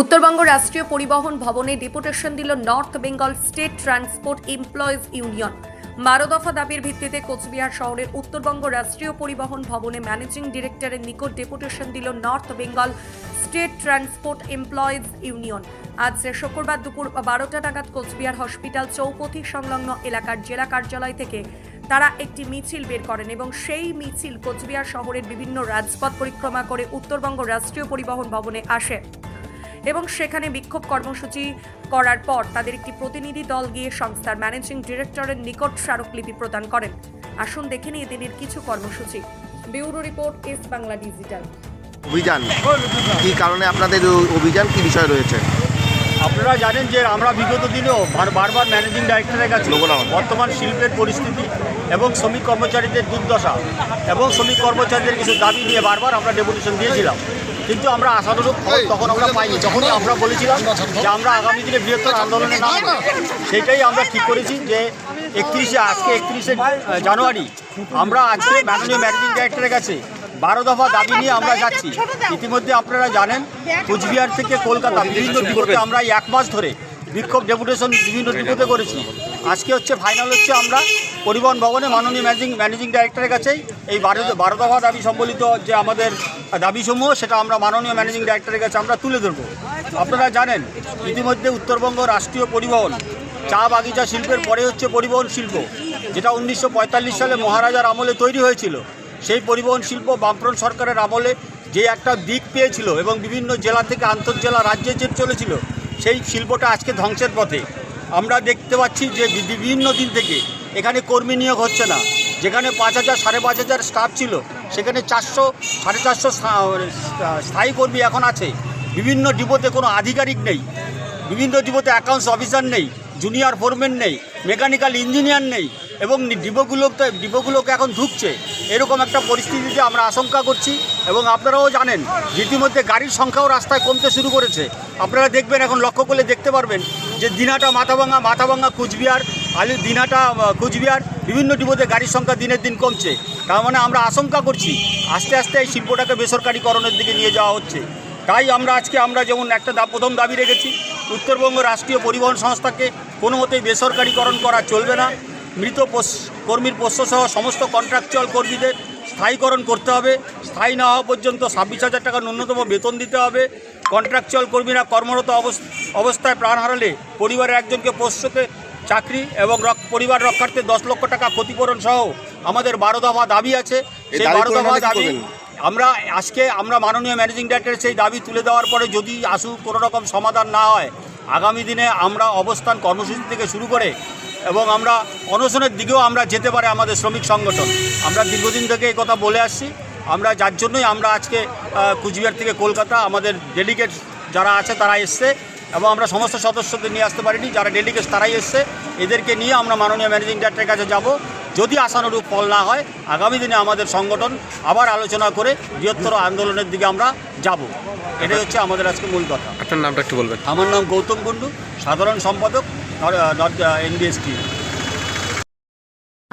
উত্তরবঙ্গ রাষ্ট্রীয় পরিবহন ভবনে ডেপুটেশন দিল North Bengal State Transport Employees Union. বারো দফা দাবির ভিত্তিতে কোচবিহার শহরের উত্তরবঙ্গ রাষ্ট্রীয় পরিবহন ভবনে ম্যানেজিং ডিরেক্টরের নিকট ডেপুটেশন দিল North Bengal State Transport Employees Union. আজ শুক্রবার দুপুর বারোটা নাগাদ কোচবিহার হসপিটাল চৌপথি সংলগ্ন এলাকার জেলা কার্যালয় থেকে তারা একটি মিছিল বের করেন এবং সেই মিছিল কোচবিহার শহরের বিভিন্ন রাজপথ পরিক্রমা করে উত্তরবঙ্গ রাষ্ট্রীয় পরিবহন ভবনে আসে। এবং সেখানে বিক্ষোভ কর্মসূচি করার পর তাদের একটি প্রতিনিধি দল গিয়ে সংস্থার ম্যানেজিং ডিরেক্টরের নিকট স্মারকলিপি প্রদান করেন। আসুন দেখে নিয়ে দিনের কিছু কর্মসূচি। Bureau report S Bangla digital. অভিযান, কি কারণে আপনাদের অভিযান, কি বিষয় রয়েছে? আপনারা জানেন যে আমরা বিগত দিনেও বার- বারবার ম্যানেজিং ডাইরেক্টরের কাছে। বর্তমান শিল্পের পরিস্থিতি এবং শ্রমিক কর্মচারীদের দুর্দশা এবং শ্রমিক কর্মচারীদের কিছু দাবি নিয়ে বারবার আমরা ডেপুটেশন দিয়েছিলাম। কিন্তু আমরা আশানুরূপ তখন আমরা পাইনি। যখনই আমরা বলেছিলাম যে আমরা আগামী দিনে বৃহত্তর আন্দোলনে নাম সেটাই আমরা ঠিক করেছি যে একত্রিশে আজকে একত্রিশে জানুয়ারি আমরা আজকে মাননীয় ম্যানেজিং ডাইরেক্টরের কাছে বারো দফা দাবি নিয়ে আমরা যাচ্ছি। ইতিমধ্যে আপনারা জানেন কুচবিহার থেকে কলকাতা বিভিন্ন ডিপোতে আমরা এই এক মাস ধরে বিক্ষোভ ডেপুটেশন বিভিন্ন ডিপোতে করেছি। আজকে হচ্ছে ফাইনাল হচ্ছে আমরা পরিবহন ভবনে মাননীয় ম্যানেজিং ম্যানেজিং ডাইরেক্টরের কাছেই এই বারো বারো দফা দাবি সম্বলিত যে আমাদের দাবিসমূহ সেটা আমরা মাননীয় ম্যানেজিং ডাইরেক্টরের কাছে আমরা তুলে ধরবো। আপনারা জানেন ইতিমধ্যে উত্তরবঙ্গ রাষ্ট্রীয় পরিবহন চা বাগিচা শিল্পের পরে হচ্ছে পরিবহন শিল্প যেটা উনিশশো পঁয়তাল্লিশ সালে মহারাজার আমলে তৈরি হয়েছিল। সেই পরিবহন শিল্প বামফ্রন্ট সরকারের আমলে যে একটা দিক পেয়েছিল এবং বিভিন্ন জেলা থেকে আন্তর্জেলা রাজ্যে যে চলেছিল, সেই শিল্পটা আজকে ধ্বংসের পথে। আমরা দেখতে পাচ্ছি যে বিভিন্ন দিন থেকে এখানে কর্মী নিয়োগ হচ্ছে না। যেখানে পাঁচ হাজার, সাড়ে পাঁচ হাজার স্টাফ ছিল, সেখানে চারশো, সাড়ে চারশো স্থায়ী কর্মী এখন আছে। বিভিন্ন ডিপোতে কোনো আধিকারিক নেই। বিভিন্ন ডিপোতে অ্যাকাউন্টস অফিসার নেই জুনিয়র ফোরম্যান নেই মেকানিক্যাল ইঞ্জিনিয়ার নেই এবং ডিপোগুলোতে ডিপোগুলোকে এখন ঢুকছে। এরকম একটা পরিস্থিতিতে আমরা আশঙ্কা করছি এবং আপনারাও জানেন, ইতিমধ্যে গাড়ির সংখ্যাও রাস্তায় কমতে শুরু করেছে। আপনারা দেখবেন, এখন লক্ষ্য করলে দেখতে পারবেন যে দিনাটা মাথাভাঙা মাথাভাঙা কুচবিহার আলি দিনাটা কুচবিহার, বিভিন্ন ডিপোতে গাড়ির সংখ্যা দিনের দিন কমছে। তার মানে আমরা আশঙ্কা করছি, আস্তে আস্তে এই শিল্পটাকে বেসরকারিকরণের দিকে নিয়ে যাওয়া হচ্ছে। তাই আমরা আজকে, আমরা যেমন একটা দা- প্রথম দাবি রেখেছি, উত্তরবঙ্গ রাষ্ট্রীয় পরিবহন সংস্থাকে কোনো মতেই বেসরকারিকরণ করা চলবে না। মৃত পোষ- কর্মীর পোষ্যসহ সমস্ত কন্ট্রাকচুয়াল কর্মীদের স্থায়ীকরণ করতে হবে। স্থায়ী না হওয়া পর্যন্ত ছাব্বিশ হাজার টাকা ন্যূনতম বেতন দিতে হবে। কন্ট্রাকচুয়াল কর্মীরা কর্মরত অবস- অবস্থায় প্রাণ হারালে পরিবারের একজনকে পোষ্যকে চাকরি এবং রক- পরিবার রক্ষার্থে দশ লক্ষ টাকা ক্ষতিপূরণ সহ আমাদের বারো দফা দাবি আছে। সেই বারো দফা দাবি আমরা আজকে আমরা মাননীয় ম্যানেজিং ডাইরেক্টরের সেই দাবি তুলে দেওয়ার পরে যদি আসু কোনো রকম সমাধান না হয় আগামী দিনে আমরা অবস্থান কর্মসূচি থেকে শুরু করে এবং আমরা অনশনের দিকেও আমরা যেতে পারে আমাদের শ্রমিক সংগঠন। আমরা দীর্ঘদিন থেকে এই কথা বলে আসছি। আমরা যার জন্যই আমরা আজকে কুচবিহার থেকে কলকাতা আমাদের ডেলিগেট যারা আছে তারা এসছে এবং আমরা সমস্ত সদস্যদের নিয়ে আসতে পারিনি যারা ডেলিগেট তারাই এসছে। এদেরকে নিয়ে আমরা মাননীয় ম্যানেজিং ডাইরেক্টরের কাছে যাব। যদি আশানুরূপ ফল না হয় আগামী দিনে আমাদের সংগঠন আবার আলোচনা করে বৃহত্তর আন্দোলনের দিকে আমরা যাব। এটাই হচ্ছে আমাদের আজকে মূল কথা। আপনার নামটা একটু বলবেন। আমার নাম গৌতম কুণ্ডু সাধারণ সম্পাদক। নর্থ এনবিএসটি